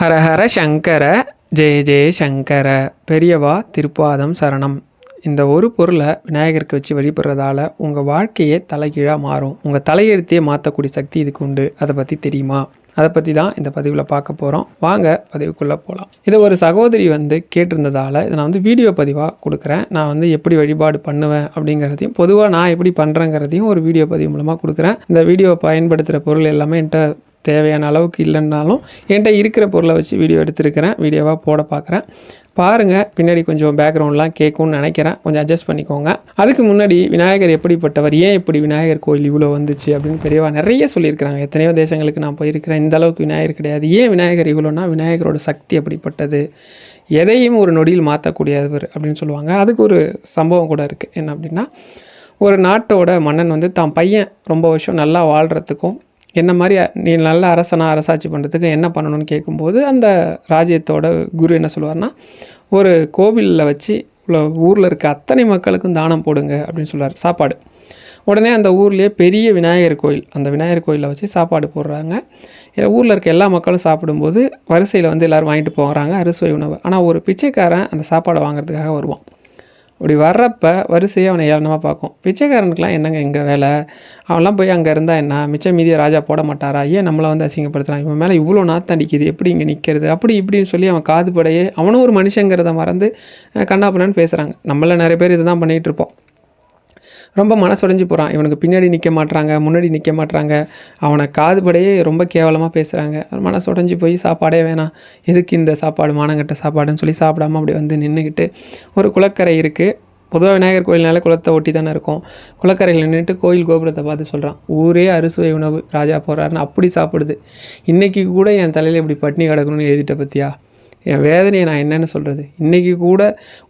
ஹரஹர சங்கர ஜெய ஜெய சங்கர பெரியவா திருப்பாதம் சரணம். இந்த ஒரு பொருளை விநாயகருக்கு வச்சு வழிபடுறதால உங்கள் வாழ்க்கையே தலைகீழாக மாறும். உங்கள் தலையெழுத்தையே மாற்றக்கூடிய சக்தி இதுக்கு உண்டு. அதை பற்றி தெரியுமா? அதை பற்றி தான் இந்த பதிவில் பார்க்க போகிறோம் வாங்க பதிவுக்குள்ளே போகலாம் இதை ஒரு சகோதரி வந்து கேட்டிருந்ததால் இதை நான் வந்து வீடியோ பதிவாக கொடுக்குறேன். நான் வந்து எப்படி வழிபாடு பண்ணுவேன் அப்படிங்கிறதையும் பொதுவாக நான் எப்படி பண்ணுறேங்கிறதையும் ஒரு வீடியோ பதிவு மூலமாக கொடுக்குறேன். இந்த வீடியோ பயன்படுத்துகிற பொருள் எல்லாமே என்கிட்ட தேவையான அளவுக்கு இல்லைன்னாலும் என்கிட்ட இருக்கிற பொருளை வச்சு வீடியோ எடுத்திருக்கிறேன். வீடியோவாக போட பார்க்குறேன். பாருங்கள் பின்னாடி கொஞ்சம் பேக்ரவுண்ட்லாம் கேட்கும்னு நினைக்கிறேன். கொஞ்சம் அட்ஜஸ்ட் பண்ணிக்கோங்க. அதுக்கு முன்னாடி விநாயகர் எப்படிப்பட்டவர்? ஏன் இப்படி விநாயகர் கோயில் இவ்வளோ வந்துச்சு? அப்படின்னு பெரியவா நிறைய சொல்லியிருக்கிறாங்க. எத்தனையோ தேசங்களுக்கு நான் போயிருக்கிறேன். இந்த அளவுக்கு விநாயகர் கிடையாது. ஏன் விநாயகர் இவ்வளோனா விநாயகரோட சக்தி அப்படிப்பட்டது. எதையும் ஒரு நொடியில் மாற்றக்கூடியவர் அப்படின்னு சொல்லுவாங்க. அதுக்கு ஒரு சம்பவம் கூட இருக்குது என்ன அப்படின்னா ஒரு நாட்டோட மன்னன் வந்து தான் பையன் ரொம்ப வருஷம் நல்லா வாழ்கிறதுக்கும் என்ன மாதிரி நீ நல்ல அரசனாக அரசாட்சி பண்ணுறதுக்கு என்ன பண்ணணும்னு கேட்கும்போது அந்த ராஜ்யத்தோட குரு என்ன சொல்லுவார்னா ஒரு கோவிலில் வச்சு உள்ள ஊரில் இருக்க அத்தனை மக்களுக்கும் தானம் போடுங்க அப்படின்னு சொல்கிறார் சாப்பாடு. உடனே அந்த ஊர்லேயே பெரிய விநாயகர் கோயில் அந்த விநாயகர் கோயிலில் வச்சு சாப்பாடு போடுறாங்க. ஊரில் இருக்க எல்லா மக்களும் சாப்பிடும்போது வரிசையில் வந்து எல்லோரும் வாங்கிட்டு போகிறாங்க அறுசுவை உணவு. ஆனால் ஒரு பிச்சைக்காரன் அந்த சாப்பாடை வாங்குறதுக்காக வருவான். அப்படி வர்றப்ப வரிசையை அவனை ஏளனமாக பார்க்கும். பிச்சைக்காரனுக்குலாம் என்னங்க எங்கள் வேலை? அவன்லாம் போய் அங்கே இருந்தால் என்ன? மிச்சம் மீதியை ராஜா போட மாட்டாரா? ஏன் நம்மளை வந்து அசிங்கப்படுத்துறான் இவன் மேலே இவ்வளோ நாத்தடிக்குது எப்படி இங்கே நிற்கிறது அப்படி இப்படின்னு சொல்லி அவன் காது படையே அவனும் ஒரு மனுஷங்கிறத மறந்து கண்ணாப்பண்ணான்னு பேசுகிறாங்க நம்மள நிறைய பேர் இதுதான் பண்ணிகிட்டு இருப்போம். ரொம்ப மனசுடைஞ்சு போகிறான் இவனுக்கு பின்னாடி நிற்க மாட்றாங்க முன்னாடி நிற்க மாட்றாங்க. அவனை காதுபடையே ரொம்ப கேவலமாக பேசுகிறாங்க மனசுடைஞ்சு போய் சாப்பாடே வேணாம். எதுக்கு இந்த சாப்பாடு மானங்கட்ட சாப்பாடுன்னு சொல்லி சாப்பிடாம அப்படி வந்து நின்றுக்கிட்டு ஒரு குளக்கரை இருக்குது பொதுவாக விநாயகர் கோயில்னால குளத்தை ஒட்டி தானே இருக்கும். குளக்கரையில் நின்றுட்டு கோயில் கோபுரத்தை பார்த்து சொல்கிறான் ஊரே அறுசுவை உணவு ராஜா போகிறாருன்னு அப்படி சாப்பிடுது. இன்றைக்கி கூட என் தலையில் இப்படி பட்னி கிடக்கணும்னு எழுதிட்ட பற்றியா என் வேதனையை நான் என்னென்னு சொல்கிறது இன்றைக்கி கூட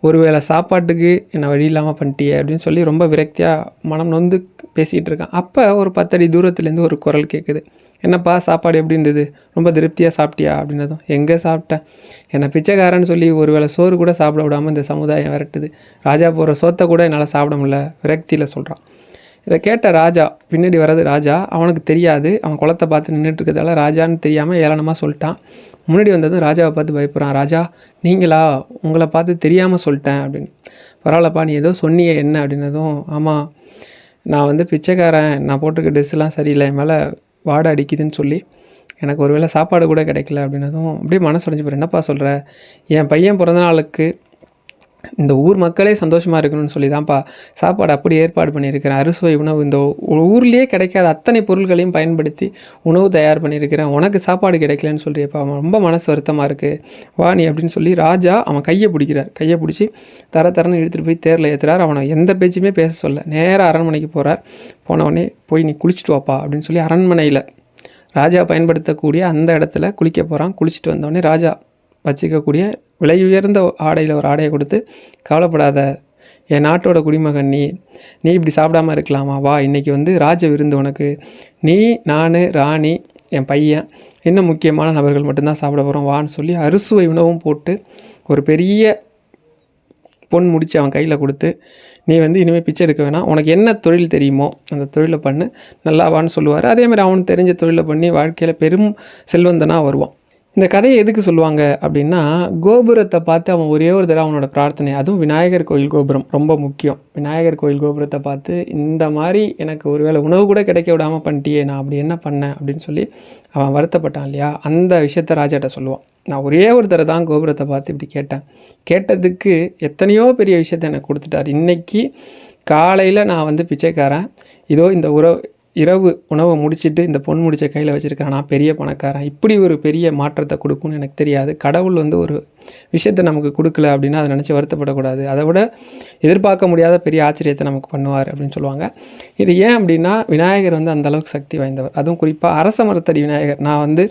ஒரு வேளை சாப்பாட்டுக்கு என்னை வழி இல்லாமல் பண்ணிட்டியே அப்படின்னு சொல்லி ரொம்ப விரக்தியாக மனம் நொந்து பேசிகிட்டு இருக்கான். அப்போ ஒரு பத்தடி தூரத்துலேருந்து ஒரு குரல் கேட்குது என்னப்பா சாப்பாடு எப்படி இருந்தது? ரொம்ப திருப்தியாக சாப்பிட்டியா? அப்படின்னதும் எங்கே சாப்பிட்டேன். என்னை பிச்சைக்காரன்னு சொல்லி ஒரு வேளை சோறு கூட சாப்பிட விடாமல் இந்த சமுதாயம் விரட்டுது. ராஜா போகிற சோத்தை கூட என்னால் சாப்பிட முடியல. விரக்தியில் சொல்கிறான் இதை கேட்ட ராஜா பின்னாடி வர்றது ராஜா அவனுக்கு தெரியாது அவன் குளத்தை பார்த்து நின்றுட்டு இருக்கிறதால ராஜான்னு தெரியாமல் ஏளனமாக சொல்லிட்டான். முன்னாடி வந்ததும் ராஜாவை பார்த்து பயப்படுறான் ராஜா நீங்களா? உங்களை பார்த்து தெரியாமல் சொல்லிட்டேன் அப்படின்னு. பரவாயில்லப்பா நீ ஏதோ சொன்னியே என்ன? அப்படின்னதும் ஆமாம் நான் வந்து பிச்சைக்காரன் நான் போட்டிருக்க ட்ரெஸ்லாம் சரியில்லை என் மேலே வாடை அடிக்குதுன்னு சொல்லி எனக்கு ஒரு வேளை சாப்பாடு கூட கிடைக்கல அப்படின்னதும் அப்படியே மனசு உடஞ்சி போகிறேன் என்னப்பா சொல்கிற என் பையன் பிறந்த நாளுக்கு இந்த ஊர் மக்களே சந்தோஷமாக இருக்கணும்னு சொல்லி தான்ப்பா சாப்பாடு அப்படி ஏற்பாடு பண்ணியிருக்கிறேன். அறுசுவை உணவு இந்த ஊர்லேயே கிடைக்காத அத்தனை பொருள்களையும் பயன்படுத்தி உணவு தயார் பண்ணியிருக்கிறேன். உனக்கு சாப்பாடு கிடைக்கலன்னு சொல்லியப்பா அவன் ரொம்ப மனசு வருத்தமாக இருக்குது வா நீ அப்படின்னு சொல்லி ராஜா அவன் கையை பிடிக்கிறார். கையை பிடிச்சி தர தரன்னு எடுத்துகிட்டு போய் தேரில் ஏற்றுறார் அவனை எந்த பேச்சுமே பேச சொல்ல. நேராக அரண்மனைக்கு போகிறார் போனவொடனே போய் நீ குளிச்சுட்டு வாப்பா அப்படின்னு சொல்லி அரண்மனையில் ராஜா பயன்படுத்தக்கூடிய அந்த இடத்துல குளிக்க போகிறான் குளிச்சுட்டு வந்தோடனே ராஜா வச்சுக்கக்கூடிய விலை உயர்ந்த ஆடையில் ஒரு ஆடையை கொடுத்து கவலைப்படாத. என் நாட்டோட குடிமகன் நீ. நீ இப்படி சாப்பிடாம இருக்கலாமா? வா இன்றைக்கி வந்து ராஜ விருந்து உனக்கு. நீ நான் ராணி என் பையன் இன்னும் முக்கியமான நபர்கள் மட்டும்தான் சாப்பிட போகிறோம் வான்னு சொல்லி அறுசுவை உணவும் போட்டு ஒரு பெரிய பொன் முடித்து அவன் கையில் கொடுத்து நீ வந்து இனிமேல் பிச்சை எடுக்க வேணாம். உனக்கு என்ன தொழில் தெரியுமோ அந்த தொழிலை பண்ணு. நல்லா வான்னு சொல்லுவார். அதேமாதிரி அவனுக்கு தெரிஞ்ச தொழிலை பண்ணி வாழ்க்கையில் பெரும் செல்வந்தனாக வருவான். இந்த கதையை எதுக்கு சொல்லுவாங்க அப்படின்னா கோபுரத்தை பார்த்து அவன் ஒரே ஒரு தடவை அவனோட பிரார்த்தனை அதுவும் விநாயகர் கோயில் கோபுரம் ரொம்ப முக்கியம். விநாயகர் கோயில் கோபுரத்தை பார்த்து இந்த மாதிரி எனக்கு ஒருவேளை உணவு கூட கிடைக்க விடாமல் பண்ணிட்டியே நான் அப்படி என்ன பண்ணேன் அப்படின்னு சொல்லி அவன் வருத்தப்பட்டான் இல்லையா? அந்த விஷயத்த ராஜாட்ட சொல்லுவான். நான் ஒரே ஒரு தடவை தான் கோபுரத்தை பார்த்து இப்படி கேட்டேன். கேட்டதுக்கு எத்தனையோ பெரிய விஷயத்த எனக்கு கொடுத்துட்டார். இன்றைக்கி காலையில் நான் வந்து பிச்சைக்காரன். இதோ இந்த உறவு இரவு உணவை முடிச்சுட்டு இந்த பொன் முடிச்ச கையில் வச்சுருக்கிறேன் நான் பெரிய பணக்காரன். இப்படி ஒரு பெரிய மாற்றத்தை கொடுக்கும்னு எனக்கு தெரியாது. கடவுள் வந்து ஒரு விஷயத்தை நமக்கு கொடுக்கல அப்படின்னா அதை நினச்சி வருத்தப்படக்கூடாது. அதை விட எதிர்பார்க்க முடியாத பெரிய ஆச்சரியத்தை நமக்கு பண்ணுவார் அப்படின்னு சொல்லுவாங்க. இது ஏன் அப்படின்னா விநாயகர் வந்து அந்தளவுக்கு சக்தி வாய்ந்தவர். அதுவும் குறிப்பாக அரச மரத்தடி விநாயகர். நான் வந்து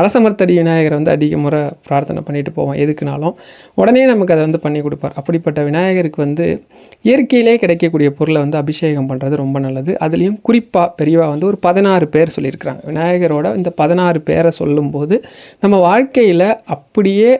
அரச மரத்தடி விநாயகரை வந்து அதிக முறை பிரார்த்தனை பண்ணிட்டு போவேன். எதுக்குனாலும் உடனே நமக்கு அதை வந்து பண்ணி கொடுப்பார். அப்படிப்பட்ட விநாயகருக்கு வந்து இயற்கையிலே கிடைக்கக்கூடிய பொருளை வந்து அபிஷேகம் பண்ணுறது ரொம்ப நல்லது. அதுலேயும் குறிப்பாக பெரியவா வந்து ஒரு பதினாறு பேர் சொல்லியிருக்கிறாங்க. விநாயகரோட இந்த பதினாறு பேரை சொல்லும்போது நம்ம வாழ்க்கையில் அப்படியே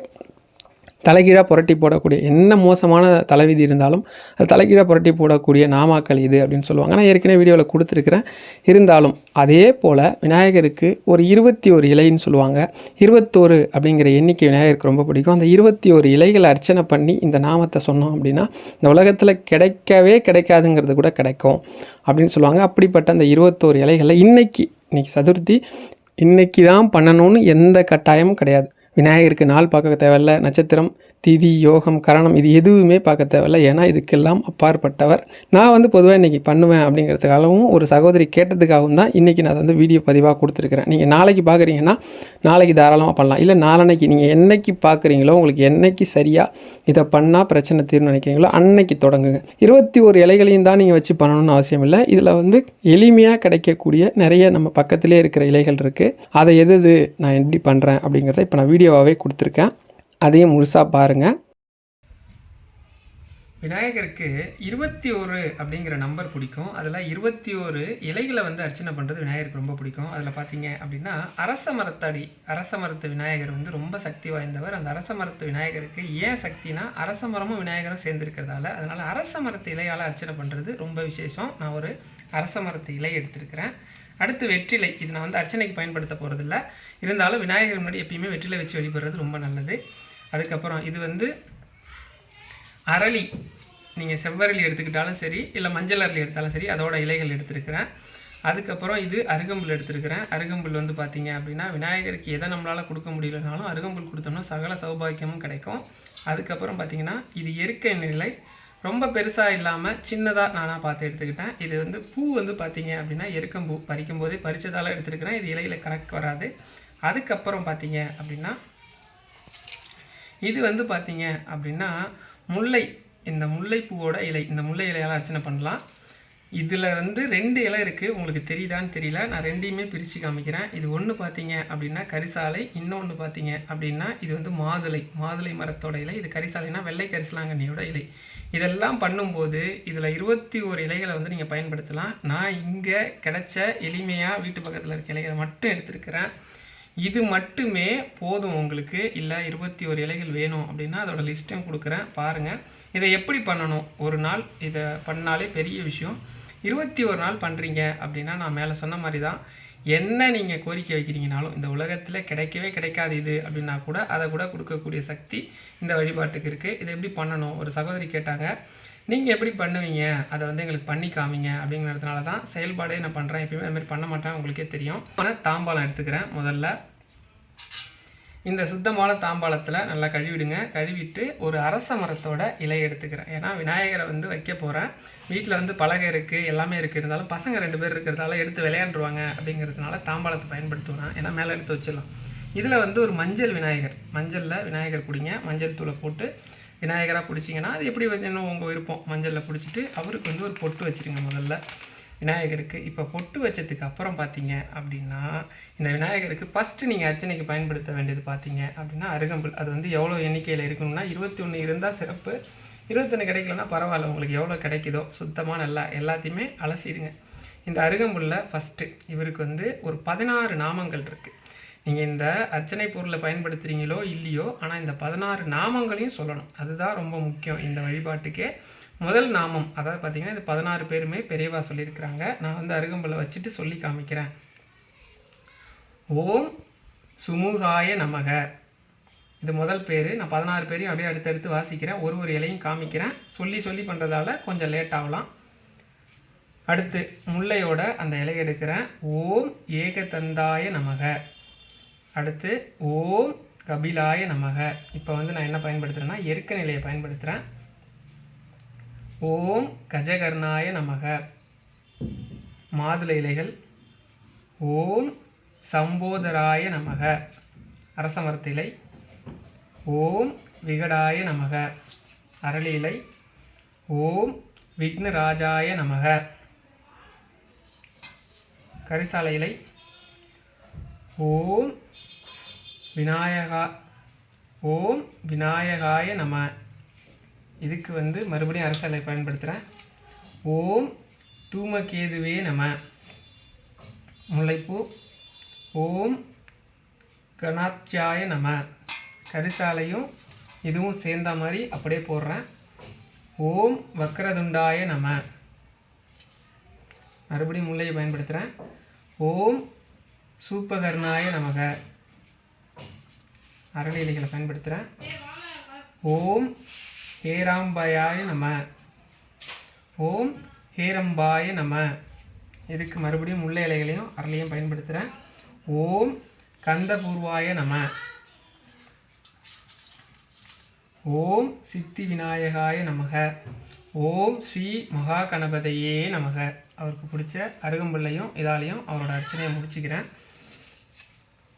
தலைகீழாக புரட்டி போடக்கூடிய என்ன மோசமான தலைவிதி இருந்தாலும் அது தலைகீழாக புரட்டி போடக்கூடிய நாமாக்கள் இது அப்படின்னு சொல்லுவாங்க. நான் ஏற்கனவே வீடியோவில் கொடுத்துருக்குறேன். இருந்தாலும் அதே போல் விநாயகருக்கு ஒரு இருபத்தி ஒரு இலைன்னு சொல்லுவாங்க. இருபத்தோரு அப்படிங்கிற எண்ணிக்கை விநாயகருக்கு ரொம்ப பிடிக்கும். அந்த இருபத்தி ஒரு இலைகளை அர்ச்சனை பண்ணி இந்த நாமத்தை சொன்னோம் அப்படின்னா இந்த உலகத்தில் கிடைக்கவே கிடைக்காதுங்கிறது கூட கிடைக்கும் அப்படின்னு சொல்லுவாங்க. அப்படிப்பட்ட அந்த இருபத்தோரு இலைகளை இன்னைக்கு இன்றைக்கி சதுர்த்தி இன்றைக்கி தான் பண்ணணும்னு எந்த கட்டாயமும் கிடையாது. விநாயகருக்கு நாள் பார்க்க தேவையில்ல நட்சத்திரம் திதி யோகம் கரணம் இது எதுவுமே பார்க்க தேவையில்ல. ஏன்னா இதுக்கெல்லாம் அப்பாற்பட்டவர். நான் வந்து பொதுவாக இன்றைக்கி பண்ணுவேன் அப்படிங்கிறதுக்காகவும் ஒரு சகோதரி கேட்டதுக்காகவும் தான் இன்றைக்கி நான் அதை வந்து வீடியோ பதிவாக கொடுத்துருக்குறேன். நீங்கள் நாளைக்கு பார்க்குறீங்கன்னா நாளைக்கு தாராளமாக பண்ணலாம். இல்லை நாளன்னைக்கு நீங்கள் என்னைக்கு பார்க்குறீங்களோ உங்களுக்கு என்னைக்கு சரியாக இதை பண்ணால் பிரச்சனை தீர்னு நினைக்கிறீங்களோ அன்னைக்கு தொடங்குங்க. இருபத்தி ஒரு இலைகளையும் தான் நீங்கள் வச்சு பண்ணணும்னு அவசியம் இல்லை. இதில் வந்து எளிமையாக கிடைக்கக்கூடிய நிறைய நம்ம பக்கத்திலே இருக்கிற இலைகள் இருக்குது அதை எது எது நான் எப்படி பண்ணுறேன் அப்படிங்கிறத இப்போ நான் வீடியோ வீடியோவாகவே கொடுத்துருக்கேன். அதையும் முழுசாக பாருங்கள் விநாயகருக்கு இருபத்தி ஒரு அப்படிங்கிற நம்பர் பிடிக்கும். அதில் இருபத்தி ஒரு இலைகளை வந்து அர்ச்சனை பண்ணுறது விநாயகருக்கு ரொம்ப பிடிக்கும். அதில் பார்த்தீங்க அப்படின்னா அரச மரத்தடி அரச மரத்து விநாயகர் வந்து ரொம்ப சக்தி வாய்ந்தவர். அந்த அரச மரத்து விநாயகருக்கு ஏன் சக்தினா அரச மரமும் விநாயகரும் சேர்ந்துருக்கிறதால அதனால் அரச மரத்து இலையால் அர்ச்சனை பண்ணுறது ரொம்ப விசேஷம். நான் ஒரு அரச மரத்து இலை எடுத்திருக்கிறேன். அடுத்து வெற்றிலை. இது நான் வந்து அர்ச்சனைக்கு பயன்படுத்த போகிறதில்ல இருந்தாலும் விநாயகர் முன்னாடி எப்பயுமே வெற்றிலை வச்சு வழிபடுறது ரொம்ப நல்லது. அதுக்கப்புறம் இது வந்து அரளி. நீங்கள் செவ்வரளி எடுத்துக்கிட்டாலும் சரி இல்லை மஞ்சள் அரளி எடுத்தாலும் சரி அதோட இலைகள் எடுத்திருக்கிறேன். அதுக்கப்புறம் இது அருகம்புல் எடுத்துருக்கிறேன். அருகம்புல் வந்து பார்த்தீங்க அப்படின்னா விநாயகருக்கு எதை நம்மளால் கொடுக்க முடியலனாலும் அருகம்புல் கொடுத்தோம்னா சகல சௌபாக்கியமும் கிடைக்கும். அதுக்கப்புறம் பார்த்தீங்கன்னா இது எருக்க நிலை. ரொம்ப பெருசாக இல்லாமல் சின்னதாக நானாக பார்த்து எடுத்துக்கிட்டேன். இது வந்து பூ வந்து பார்த்தீங்க அப்படின்னா எருக்கம்பூ பறிக்கும் போதே பறிச்சதால எடுத்துருக்கிறேன். இது இலையில் கணக்கு வராது. அதுக்கப்புறம் பார்த்தீங்க அப்படின்னா இது வந்து பார்த்தீங்க அப்படின்னா முல்லை. இந்த முல்லைப்பூவோட இலை. இந்த முல்லை இலையால் அர்ச்சனை பண்ணலாம். இதில் வந்து ரெண்டு இலை இருக்குது உங்களுக்கு தெரியுதான்னு தெரியல. நான் ரெண்டையுமே பிரித்து காமிக்கிறேன். இது ஒன்று பார்த்தீங்க அப்படின்னா கரிசாலை இன்னொன்று பார்த்தீங்க அப்படின்னா இது வந்து மாதுளை மாதுளை மரத்தோட இலை. இது கரிசாலைனா வெள்ளை கரிசலாங்கண்ணியோட இலை. இதெல்லாம் பண்ணும்போது இதில் இருபத்தி ஒரு இலைகளை வந்து நீங்கள் பயன்படுத்தலாம். நான் இங்கே கிடைச்ச எளிமையாக வீட்டு பக்கத்தில் இருக்க இலைகளை மட்டும் எடுத்துருக்கிறேன். இது மட்டுமே போதும் உங்களுக்கு. இல்லை இருபத்தி ஒரு இலைகள் வேணும் அப்படின்னா அதோட லிஸ்ட்டும் கொடுக்குறேன். பாருங்கள் இதை எப்படி பண்ணணும்? ஒரு நாள் இதை பண்ணாலே பெரிய விஷயம். இருபத்தி ஒரு நாள் பண்ணுறீங்க அப்படின்னா நான் மேலே சொன்ன மாதிரி தான் என்ன நீங்கள் கோரிக்கை வைக்கிறீங்கனாலும் இந்த உலகத்தில் கிடைக்கவே கிடைக்காது இது அப்படின்னா கூட அதை கூட கொடுக்கக்கூடிய சக்தி இந்த வழிபாட்டுக்கு இருக்குது இதை எப்படி பண்ணணும்? ஒரு சகோதரி கேட்டாங்க. நீங்கள் எப்படி பண்ணுவீங்க? அதை வந்து எங்களுக்கு பண்ணி காமிங்க அப்படிங்கிறதுனால தான் செயல்பாடே நான் பண்ணுறேன் எப்பயுமே அதுமாதிரி பண்ண மாட்டேன். உங்களுக்கே தெரியும். ஆனால் தாம்பாளம் எடுத்துக்கிறேன் முதல்ல. இந்த சுத்தமான தாம்பாளத்தில் நல்லா கழுவிடுங்க. கழுவிட்டு ஒரு அரச மரத்தோட இலை எடுத்துக்கிறேன். ஏன்னா விநாயகரை வந்து வைக்க போகிறேன் வீட்டில் வந்து பலகை இருக்குது எல்லாமே இருக்குது இருந்தாலும் பசங்க ரெண்டு பேர் இருக்கிறதால எடுத்து விளையாண்டுருவாங்க அப்படிங்கிறதுனால தாம்பாளத்தை பயன்படுத்துவேன். ஏன்னா மேலே எடுத்து வச்சிடலாம். இதில் வந்து ஒரு மஞ்சள் விநாயகர். மஞ்சளில் விநாயகர் பிடிங்க மஞ்சள் தூளை போட்டு விநாயகராக பிடிச்சிங்கன்னா அது எப்படி வந்து இன்னும் உங்கள் விருப்பம். மஞ்சளில் பிடிச்சிட்டு அவருக்கு வந்து ஒரு பொட்டு வச்சுருங்க முதல்ல. விநாயகருக்கு இப்போ பொட்டு வச்சதுக்கு அப்புறம் பார்த்தீங்க அப்படின்னா இந்த விநாயகருக்கு ஃபஸ்ட்டு நீங்கள் அர்ச்சனைக்கு பயன்படுத்த வேண்டியது பார்த்தீங்க அப்படின்னா அருகம்புல். அது வந்து எவ்வளோ எண்ணிக்கையில் இருக்கணும்னா இருபத்தி ஒன்று இருந்தால் சிறப்பு. இருபத்தொன்று கிடைக்கலன்னா பரவாயில்ல உங்களுக்கு எவ்வளோ கிடைக்குதோ சுத்தமாக நல்லா எல்லாத்தையுமே அலசிடுங்க. இந்த அருகம்புல்ல ஃபஸ்ட்டு இவருக்கு வந்து ஒரு பதினாறு நாமங்கள் இருக்குது நீங்கள் இந்த அர்ச்சனை பொருளை பயன்படுத்துகிறீங்களோ இல்லையோ ஆனால் இந்த பதினாறு நாமங்களையும் சொல்லணும். அதுதான் ரொம்ப முக்கியம் இந்த வழிபாட்டுக்கே. முதல் நாமம் அதாவது பார்த்திங்கன்னா இது பதினாறு பேருமே பெரியவா சொல்லியிருக்கிறாங்க. நான் வந்து அருகம்புல வச்சுட்டு சொல்லி காமிக்கிறேன். ஓம் சுமுகாய நமக. இது முதல் பேர். நான் பதினாறு பேரையும் அப்படியே அடுத்தடுத்து வாசிக்கிறேன். ஒரு ஒரு இலையும் காமிக்கிறேன். சொல்லி சொல்லி பண்ணுறதால கொஞ்சம் லேட் ஆகலாம். அடுத்து முல்லையோட அந்த இலையை எடுக்கிறேன். ஓம் ஏகதந்தாய நமக. அடுத்து ஓம் கபிலாய நமக. இப்போ வந்து நான் என்ன பயன்படுத்துகிறேன்னா எருக்க நிலையை பயன்படுத்துகிறேன் ஓம் கஜகர்ணாய நமக. மாதுளை இலைகள் ஓம் சம்போதராய நமக. அரசமரத்திலை ஓம் விகடாய நமக. அரளி இலை ஓம் விக்னராஜாய நமக. கரிசாலை இலை ஓம் விநாயகா ஓம் விநாயகாய நம. இதுக்கு வந்து மறுபடியும் அரசாலை பயன்படுத்துகிறேன் ஓம் தூமகேதுவே நம. முல்லைப்பூ. ஓம் கணாத்தியாய நம. கரிசாலையும் இதுவும் சேர்ந்த மாதிரி அப்படியே போடுறேன். ஓம் வக்ரதுண்டாய நம. மறுபடியும் முல்லையை பயன்படுத்துகிறேன் ஓம் சூப்பகர்ணாய நமக. அரளி இலைகளை பயன்படுத்துகிறேன் ஓம் ஹேராம்பாயாய நம. ஓம் ஹேரம்பாய நம. இதுக்கு மறுபடியும் முல்லை இலைகளையும் அரளியும் பயன்படுத்துகிறேன். ஓம் கந்தபூர்வாய நம. ஓம் சித்தி விநாயகாய நமக. ஓம் ஸ்ரீ மகா கணபதையே நமக. அவருக்கு பிடிச்ச அருகம்புல்லையும் இதாலையும் அவரோட அர்ச்சனையை முடிச்சுக்கிறேன்.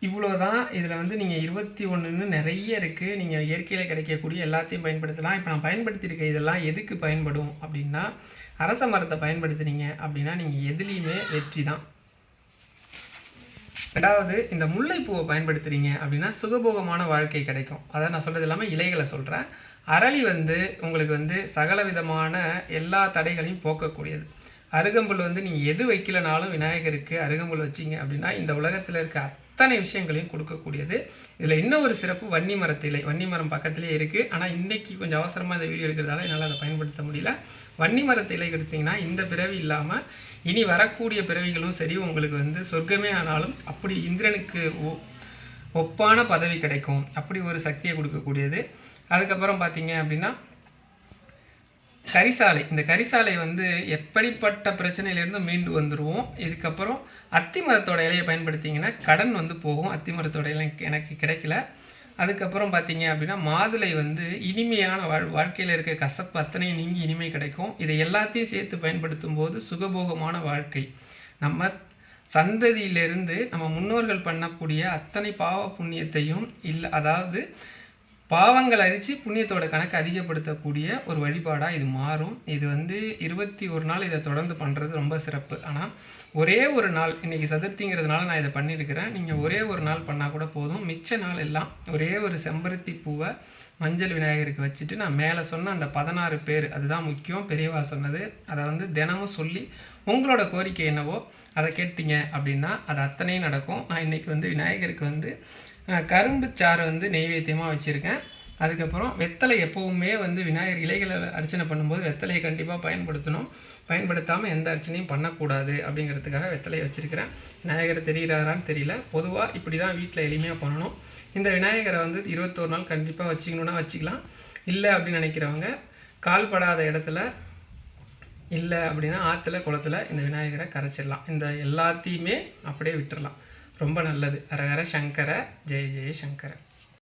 இவ்வளோ தான் இதில் வந்து நீங்கள் இருபத்தி ஒன்றுன்னு நிறைய இருக்குது நீங்கள் இயற்கையில் கிடைக்கக்கூடிய எல்லாத்தையும் பயன்படுத்தலாம். இப்போ நான் பயன்படுத்தியிருக்க இதெல்லாம் எதுக்கு பயன்படும் அப்படின்னா அரச மரத்தை பயன்படுத்துனீங்க அப்படின்னா நீங்கள் எதுலேயுமே வெற்றி தான். ரெண்டாவது இந்த முல்லைப்பூவை பயன்படுத்துகிறீங்க அப்படின்னா சுகபோகமான வாழ்க்கை கிடைக்கும். அதான் நான் சொல்கிறது இல்லாமல் இலைகளை சொல்கிறேன் அரளி வந்து உங்களுக்கு வந்து சகல விதமான எல்லா தடைகளையும் போக்கக்கூடியது. அருகம்புல் வந்து நீங்கள் எது வைக்கலனாலும் விநாயகருக்கு அருகம்புல் வச்சீங்க அப்படின்னா இந்த உலகத்தில் இருக்க அத்தனை விஷயங்களையும் கொடுக்கக்கூடியது. இதில் இன்னும் ஒரு சிறப்பு வன்னி மரத்திலை வன்னி மரம் பக்கத்துலேயே இருக்குது ஆனால் இன்றைக்கி கொஞ்சம் அவசரமாக இந்த வீடியோ எடுக்கிறதால என்னால் அதை பயன்படுத்த முடியல. வன்னி மரத்து இலை எடுத்தீங்கன்னா இந்த பிறவி இல்லாமல் இனி வரக்கூடிய பிறவிகளும் சரி உங்களுக்கு வந்து சொர்க்கமே ஆனாலும் அப்படி இந்திரனுக்கு ஒ- ஒப்பான பதவி கிடைக்கும். அப்படி ஒரு சக்தியை கொடுக்கக்கூடியது. அதுக்கப்புறம் பார்த்தீங்க அப்படின்னா கரிசாலை. இந்த கரிசாலை வந்து எப்படிப்பட்ட பிரச்சனையிலேருந்து மீண்டு வந்துடுவோம் இதுக்கப்புறம் அத்தி மரத்தோட இலையை பயன்படுத்திங்கன்னா கடன் வந்து போகும். அத்தி மரத்தோட இலை எனக்கு கிடைக்கல. அதுக்கப்புறம் பார்த்தீங்க அப்படின்னா மாதுளை வந்து இனிமையான வாழ் வாழ்க்கையில் இருக்க கசப்பு அத்தனையும் நீங்கி இனிமை கிடைக்கும். இதை எல்லாத்தையும் சேர்த்து பயன்படுத்தும் போது சுகபோகமான வாழ்க்கை. நம்ம சந்ததியிலிருந்து நம்ம முன்னோர்கள் பண்ணக்கூடிய அத்தனை பாவ புண்ணியத்தையும் இல்லை அதாவது பாவங்கள் அழித்து புண்ணியத்தோட கணக்கு அதிகப்படுத்தக்கூடிய ஒரு வழிபாடாக இது மாறும். இது வந்து இருபத்தி ஒரு நாள் இதை தொடர்ந்து பண்ணுறது ரொம்ப சிறப்பு. ஆனால் ஒரே ஒரு நாள் இன்றைக்கி சதுர்த்திங்கிறதுனால நான் இதை பண்ணியிருக்கிறேன் நீங்கள் ஒரே ஒரு நாள் பண்ணால் கூட போதும். மிச்ச நாள் எல்லாம் ஒரே ஒரு செம்பருத்தி பூவை மஞ்சள் விநாயகருக்கு வச்சுட்டு நான் மேலே சொன்ன அந்த பதினாறு பேர் அதுதான் முக்கியம். பெரியவா சொன்னது. அதை வந்து தினமும் சொல்லி உங்களோட கோரிக்கை என்னவோ அதை கேட்டீங்க அப்படின்னா அது அத்தனையும் நடக்கும். நான் இன்றைக்கி வந்து விநாயகருக்கு வந்து கரும்பு சாறு வந்து நெய்வேத்தியமாக வச்சுருக்கேன். அதுக்கப்புறம் வெத்தலை எப்போவுமே வந்து விநாயகர் இலைகளை அர்ச்சனை பண்ணும்போது வெத்தலையை கண்டிப்பாக பயன்படுத்தணும். பயன்படுத்தாமல் எந்த அர்ச்சனையும் பண்ணக்கூடாது அப்படிங்கிறதுக்காக வெத்தலையை வச்சுருக்கிறேன். விநாயகர் தெரிகிறாரான்னு தெரியல. பொதுவாக இப்படி தான் வீட்டில் எளிமையாக பண்ணணும். இந்த விநாயகரை வந்து இருபத்தோரு நாள் கண்டிப்பாக வச்சுக்கணுன்னா வச்சுக்கலாம். இல்லை அப்படின்னு நினைக்கிறவங்க கால்படாத இடத்துல இல்லை அப்படின்னா ஆற்றுல குளத்துல இந்த விநாயகரை கரைச்சிடலாம். இந்த எல்லாத்தையுமே அப்படியே விட்டுடலாம் ரொம்ப நல்லது. அரகர சங்கர ஜெய ஜெய சங்கர.